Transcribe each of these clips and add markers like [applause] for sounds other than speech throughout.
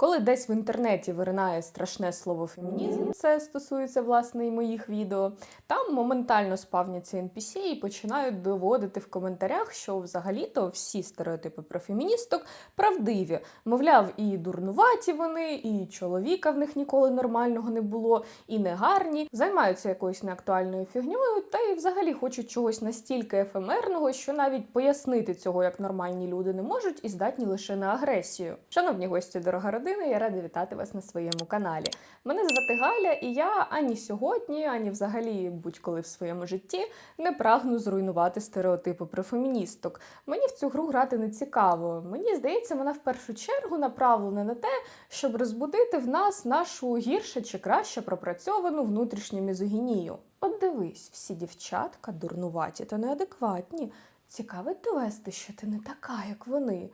Коли десь в інтернеті виринає страшне слово фемінізм, це стосується власне і моїх відео, там моментально спавняться NPC і починають доводити в коментарях, що взагалі-то всі стереотипи про феміністок правдиві. Мовляв, і дурнуваті вони, і чоловіка в них ніколи нормального не було, і негарні, займаються якоюсь неактуальною фігньою, та й взагалі хочуть чогось настільки ефемерного, що навіть пояснити цього як нормальні люди не можуть і здатні лише на агресію. Шановні гості, дорога родина, я рада вітати вас на своєму каналі. Мене звати Галя, і я ані сьогодні, ані взагалі будь-коли в своєму житті не прагну зруйнувати стереотипи про феміністок. Мені в цю гру грати не цікаво. Мені здається, вона в першу чергу направлена на те, щоб розбудити в нас нашу гірше чи краще пропрацьовану внутрішню мізогінію. От дивись, всі дівчатка дурнуваті та неадекватні. Цікавить довести, що ти не така, як вони.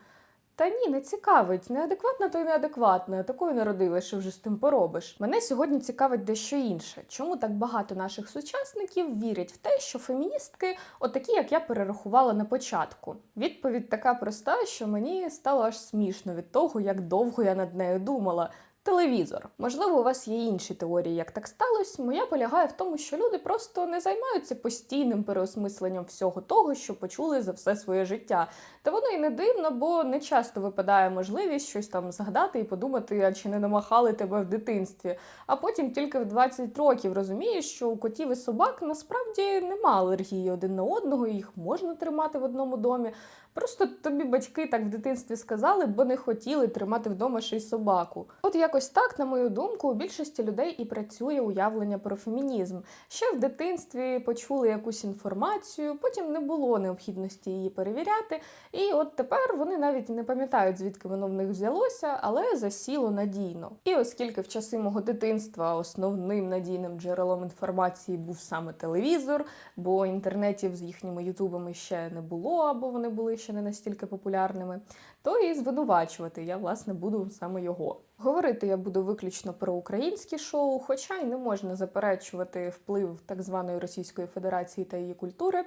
Та ні, не цікавить. Неадекватна, то й неадекватна. Такою народила, що вже з тим поробиш. Мене сьогодні цікавить дещо інше. Чому так багато наших сучасників вірять в те, що феміністки отакі, як я перерахувала на початку? Відповідь така проста, що мені стало аж смішно від того, як довго я над нею думала. Телевізор. Можливо, у вас є інші теорії, як так сталося. Моя полягає в тому, що люди просто не займаються постійним переосмисленням всього того, що почули за все своє життя. Та воно і не дивно, бо не часто випадає можливість щось там згадати і подумати, а чи не намахали тебе в дитинстві. А потім тільки в 20 років розумієш, що у котів і собак насправді нема алергії один на одного, їх можна тримати в одному домі. Просто тобі батьки так в дитинстві сказали, бо не хотіли тримати вдома ще й собаку. От якось так, на мою думку, у більшості людей і працює уявлення про фемінізм. Ще в дитинстві почули якусь інформацію, потім не було необхідності її перевіряти. І от тепер вони навіть не пам'ятають, звідки воно в них взялося, але засіло надійно. І оскільки в часи мого дитинства основним надійним джерелом інформації був саме телевізор, бо інтернетів з їхніми ютубами ще не було, або вони були ще не настільки популярними, то і звинувачувати я власне буду саме його. Говорити я буду виключно про українські шоу, хоча й не можна заперечувати вплив так званої Російської Федерації та її культури.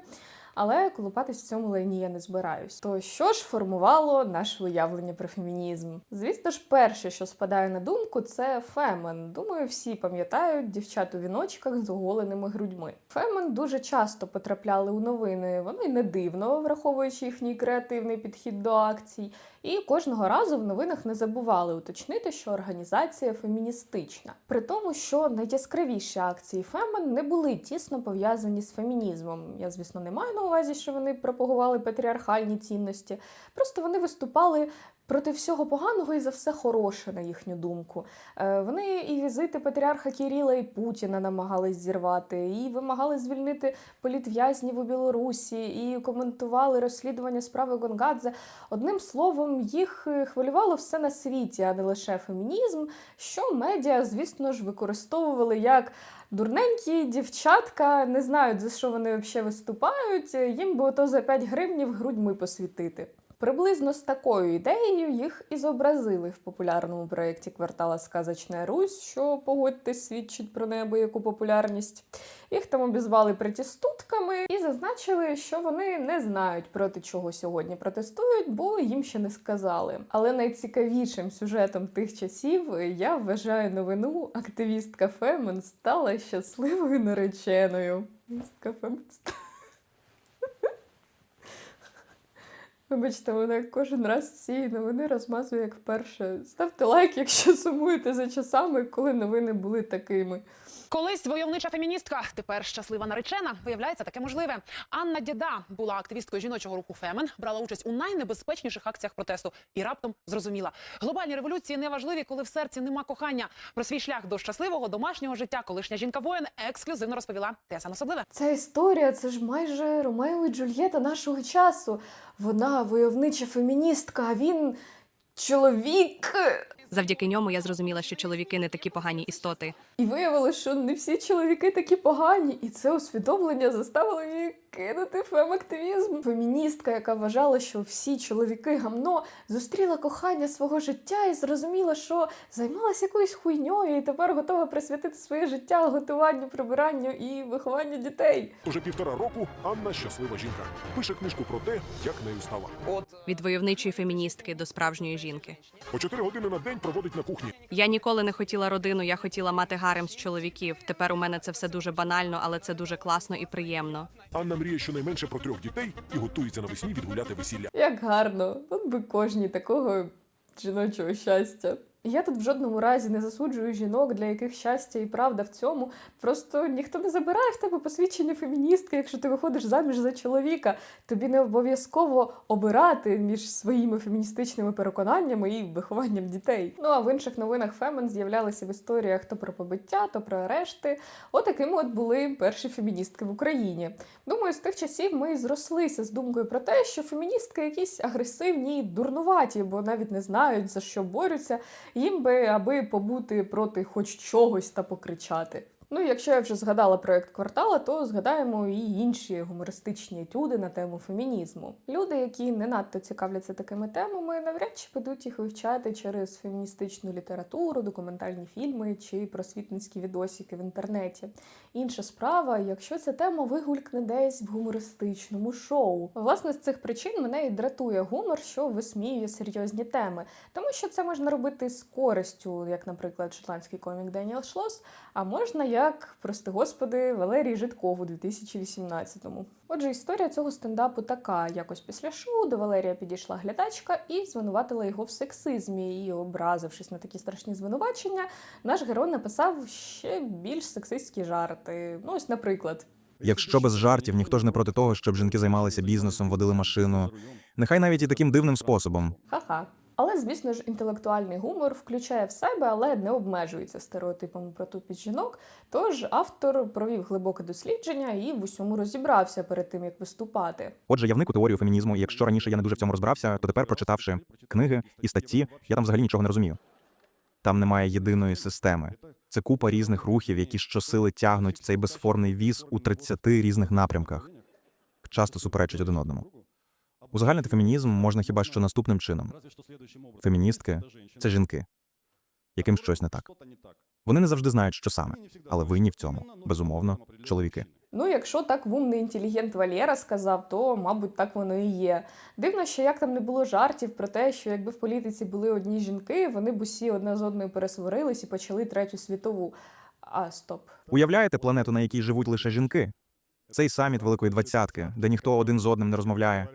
Але колупатись в цьому лайні я не збираюсь. То що ж формувало наше уявлення про фемінізм? Звісно ж, перше, що спадає на думку, це фемен. Думаю, всі пам'ятають дівчат у віночках з оголеними грудьми. Фемен дуже часто потрапляли у новини. Воно й не дивно, враховуючи їхній креативний підхід до акцій. І кожного разу в новинах не забували уточнити, що організація феміністична. При тому, що найяскравіші акції Фемен не були тісно пов'язані з фемінізмом. Я, звісно, не маю на увазі, що вони пропагували патріархальні цінності. Просто вони виступали проти всього поганого і за все хороше, на їхню думку. Е, Вони і візити патріарха Кіріла і Путіна намагались зірвати, і вимагали звільнити політв'язнів у Білорусі, і коментували розслідування справи Гонгадзе. Одним словом, їх е, хвилювало все на світі, а не лише фемінізм, що медіа, звісно ж, використовували як. Дурненькі дівчатка не знають, за що вони взагалі виступають. Їм би ото за 5 гривнів грудьми посвітити. Приблизно з такою ідеєю їх і зобразили в популярному проєкті Квартала Сказочна Русь, що погодьтесь свідчить про неабияку популярність. Їх там обізвали протестутками і зазначили, що вони не знають проти чого сьогодні протестують, бо їм ще не сказали. Але найцікавішим сюжетом тих часів я вважаю новину активістка Фемен стала щасливою нареченою. Активістка Фемен стала. Вибачте, вона кожен раз ці новини розмазує як вперше. Ставте лайк, якщо [laughs] сумуєте за часами, коли новини були такими. Колись войовнича феміністка, тепер щаслива наречена. Виявляється, таке можливе. Анна Діда була активісткою жіночого руху Фемен, брала участь у найнебезпечніших акціях протесту і раптом зрозуміла, глобальні революції не важливі, коли в серці нема кохання. Про свій шлях до щасливого домашнього життя колишня жінка воїн ексклюзивно розповіла ТСН особливе. Ця історія це ж майже Ромео і Джульєта нашого часу. Вона войовнича феміністка, а він чоловік. Завдяки ньому я зрозуміла, що чоловіки не такі погані істоти. І виявилося, що не всі чоловіки такі погані, і це усвідомлення заставило її кинути фем-активізм. Феміністка, яка вважала, що всі чоловіки гамно, зустріла кохання свого життя і зрозуміла, що займалася якоюсь хуйньою, і тепер готова присвятити своє життя готуванню, прибиранню і вихованню дітей. Уже півтора року Анна щаслива жінка. Пише книжку про те, як нею стала. От Від войовничої феміністки до справжньої жінки. По 4 години на День проводить на кухні. Я ніколи не хотіла родину, я хотіла мати гарем з чоловіків. Тепер у мене це все дуже банально, але це дуже класно і приємно. Анна мріє щонайменше про трьох дітей і готується навесні відгуляти весілля. Як гарно, от би кожній такого жіночого щастя. Я тут в жодному разі не засуджую жінок, для яких щастя і правда в цьому. Просто ніхто не забирає в тебе посвідчення феміністки, якщо ти виходиш заміж за чоловіка. Тобі не обов'язково обирати між своїми феміністичними переконаннями і вихованням дітей. Ну а в інших новинах Фемен з'являлися в історіях то про побиття, то про арешти. Отакими от були перші феміністки в Україні. Думаю, з тих часів ми зрослися з думкою про те, що феміністки якісь агресивні дурнуваті, бо навіть не знають за що борються. Їм би аби побути проти хоч чогось та покричати. Ну, якщо я вже згадала проект квартала, то згадаємо і інші гумористичні етюди на тему фемінізму. Люди, які не надто цікавляться такими темами, навряд чи підуть їх вивчати через феміністичну літературу, документальні фільми чи просвітницькі відосики в інтернеті. Інша справа, якщо ця тема вигулькне десь в гумористичному шоу. Власне, з цих причин мене і дратує гумор, що висміює серйозні теми, тому що це можна робити з користю, як, наприклад, шотландський комік Деніел Шлос, а можна як, прости господи, Валерій Житков у 2018-му. Отже, історія цього стендапу така: якось після шоу до Валерія підійшла глядачка і звинуватила його в сексизмі. І, образившись на такі страшні звинувачення, наш герой написав ще більш сексистські жарти. Ну, ось, наприклад. Якщо без жартів, ніхто ж не проти того, щоб жінки займалися бізнесом, водили машину. Нехай навіть і таким дивним способом. Ха-ха. Але, звісно ж, інтелектуальний гумор включає в себе, але не обмежується стереотипами про тупість жінок. Тож автор провів глибоке дослідження і в усьому розібрався перед тим, як виступати. Отже, я вник у теорію фемінізму, і якщо раніше я не дуже в цьому розбирався, то тепер, прочитавши книги і статті, я там взагалі нічого не розумію. Там немає єдиної системи. Це купа різних рухів, які щосили тягнуть цей безформний віз у 30 різних напрямках, часто суперечать один одному. Узагальнити фемінізм можна хіба що наступним чином: феміністки це жінки, яким щось не так. Вони не завжди знають, що саме, але винні в цьому, безумовно, чоловіки. Ну, якщо так вумний інтелігент Валєра сказав, то мабуть так воно і є. Дивно, що як там не було жартів про те, що якби в політиці були одні жінки, вони б усі одна з одною пересварились і почали третю світову. А стоп. Уявляєте планету, на якій живуть лише жінки? Цей саміт Великої Двадцятки, де ніхто один з одним не розмовляє.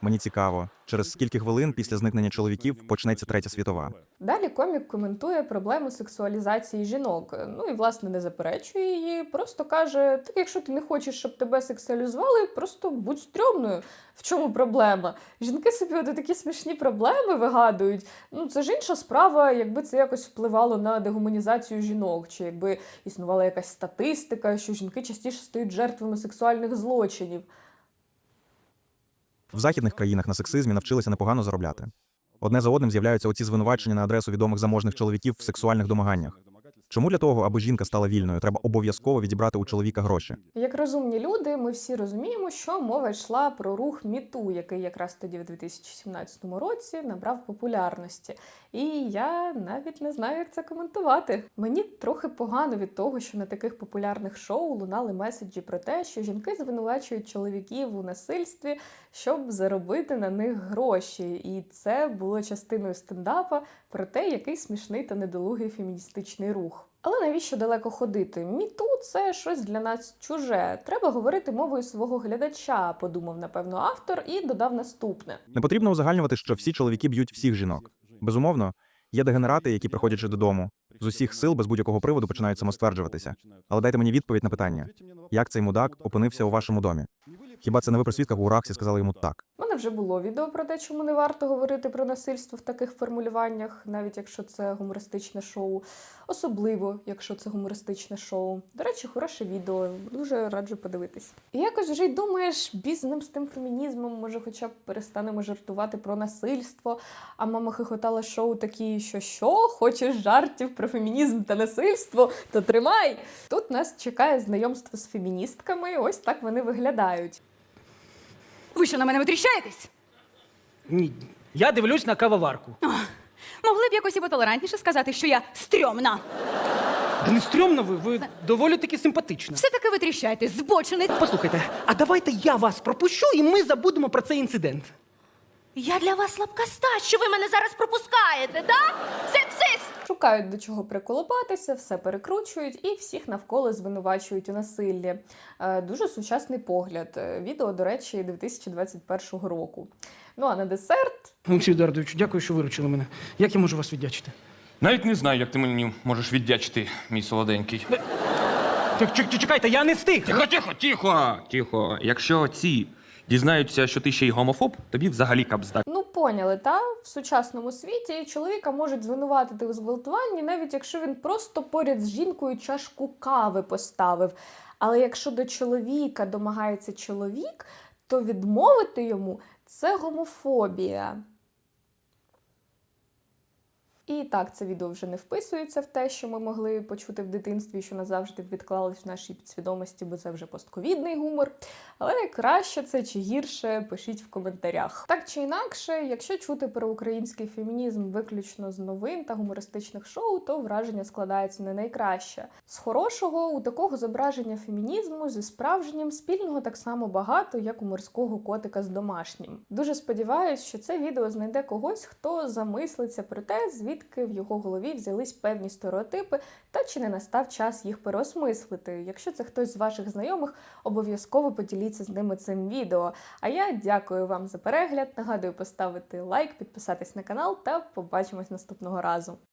Мені цікаво, через скільки хвилин після зникнення чоловіків почнеться третя світова. Далі комік коментує проблему сексуалізації жінок. Ну і власне не заперечує її, просто каже: так якщо ти не хочеш, щоб тебе сексуалізували, просто будь стрьомною. В чому проблема? Жінки собі от такі смішні проблеми вигадують. Ну це ж інша справа, якби це якось впливало на дегуманізацію жінок, чи якби існувала якась статистика, що жінки частіше стають жертвами сексуальних злочинів. В західних країнах на сексизмі навчилися непогано заробляти. Одне за одним з'являються оці звинувачення на адресу відомих заможних чоловіків в сексуальних домаганнях. Чому для того, аби жінка стала вільною, треба обов'язково відібрати у чоловіка гроші? Як розумні люди, ми всі розуміємо, що мова йшла про рух Міту, який якраз тоді в 2017 році набрав популярності. І я навіть не знаю, як це коментувати. Мені трохи погано від того, що на таких популярних шоу лунали меседжі про те, що жінки звинувачують чоловіків у насильстві, щоб заробити на них гроші. І це було частиною стендапа про те, який смішний та недолугий феміністичний рух. Але навіщо далеко ходити? Міту це щось для нас чуже. Треба говорити мовою свого глядача, подумав напевно автор і додав наступне. Не потрібно узагальнювати, що всі чоловіки б'ють всіх жінок. Безумовно, є дегенерати, які, приходячи додому, з усіх сил без будь-якого приводу починають самостверджуватися. Але дайте мені відповідь на питання: як цей мудак опинився у вашому домі? Хіба це не ви при свідках у Урахсі сказали йому так? У мене вже було відео про те, чому не варто говорити про насильство в таких формулюваннях, навіть якщо це гумористичне шоу, особливо якщо це гумористичне шоу. До речі, хороше відео, дуже раджу подивитись. І якось вже й думаєш, бізнем з тим фемінізмом, може, хоча б перестанемо жартувати про насильство. А мама хихотала шоу такі, що що, хочеш жартів про фемінізм та насильство, то тримай. Тут нас чекає знайомство з феміністками. Ось так вони виглядають. Ви що на мене витріщаєтесь? Ні, я дивлюсь на кавоварку. Могли б якось і потолерантніше сказати, що я стрьомна. Да не стрьомно ви, ви доволі таки симпатична. Все таки витріщаєтесь, збочений. Послухайте, а давайте я вас пропущу, і ми забудемо про цей інцидент. Я для вас слабка ста, що ви мене зараз пропускаєте, да? Шукають до чого приколупатися, все перекручують і всіх навколо звинувачують у насиллі. Е, Дуже сучасний погляд. Е, Відео, до речі, 2021 року. Ну а на десерт Олексій Едуардович, дякую, що виручили мене. Як я можу вас віддячити? Навіть не знаю, як ти мені можеш віддячити, мій солоденький. Так, чек- чекайте, я не встиг. Тихо, тихо, тихо, тихо. Якщо ці дізнаються, що ти ще й гомофоб, тобі взагалі капздак. Поняли, та в сучасному світі чоловіка можуть звинуватити у зґвалтуванні, навіть якщо він просто поряд з жінкою чашку кави поставив. Але якщо до чоловіка домагається чоловік, то відмовити йому це гомофобія. І так, це відео вже не вписується в те, що ми могли почути в дитинстві, що назавжди відклалось в нашій підсвідомості, бо це вже постковідний гумор. Але краще це чи гірше, пишіть в коментарях. Так чи інакше, якщо чути про український фемінізм виключно з новин та гумористичних шоу, то враження складається не найкраще. З хорошого у такого зображення фемінізму зі справжнім спільного так само багато, як у морського котика з домашнім. Дуже сподіваюсь, що це відео знайде когось, хто замислиться про те, звідки в його голові взялись певні стереотипи, та чи не настав час їх переосмислити. Якщо це хтось з ваших знайомих, обов'язково поділіться з ними цим відео. А я дякую вам за перегляд. Нагадую поставити лайк, підписатись на канал та побачимось наступного разу.